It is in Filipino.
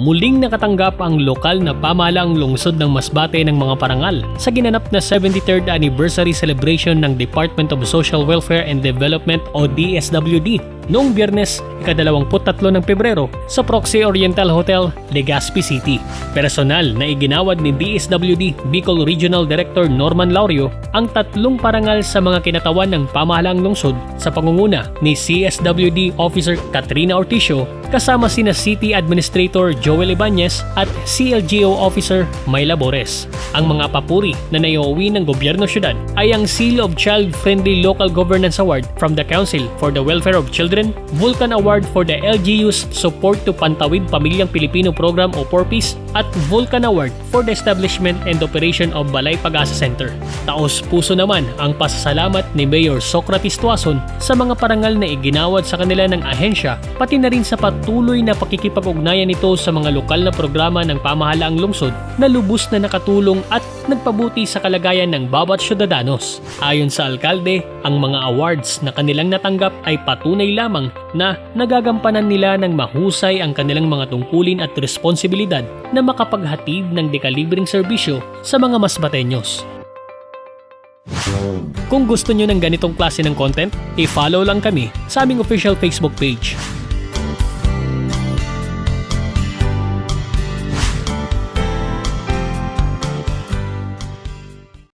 muling nakatanggap ang lokal na pamahalaang lungsod ng Masbate ng mga parangal sa ginanap na 73rd anniversary celebration ng Department of Social Welfare and Development o DSWD noong biyernes ikadalawamput-tatlo ng Pebrero sa Proxy Oriental Hotel, Legazpi City. Personal na iginawad ni DSWD Bicol Regional Director Norman Laurio ang tatlong parangal sa mga kinatawan ng pamahalaang lungsod sa pangunguna ni CSWD Officer Katrina Orticio kasama sina City Administrator Joel Ibanez at CLGO Officer Myla Bores. Ang mga papuri na naiuwi ng gobyerno syudad ay ang Seal of Child Friendly Local Governance Award from the Council for the Welfare of Children, Vulcan Award for the LGU's Support to Pantawid Pamilyang Pilipino Program o PORPIS at Vulcan Award for the establishment and operation of Balay Pag-asa Center. Taos puso naman ang pasasalamat ni Mayor Socrates Tuason sa mga parangal na iginawad sa kanila ng ahensya pati na rin sa patuloy na pakikipag-ugnayan nito sa mga lokal na programa ng pamahalaang lungsod na lubos na nakatulong at nagpabuti sa kalagayan ng bawat syudadanos. Ayon sa alkalde, ang mga awards na kanilang natanggap ay patunay lamang na nagagampanan nila ng mahusay ang kanilang mga tungkulin at responsibilidad na makapaghatid ng dekalibreng serbisyo sa mga masbatenyos. Kung gusto nyo ng ganitong klase ng content, i-follow lang kami sa aming official Facebook page.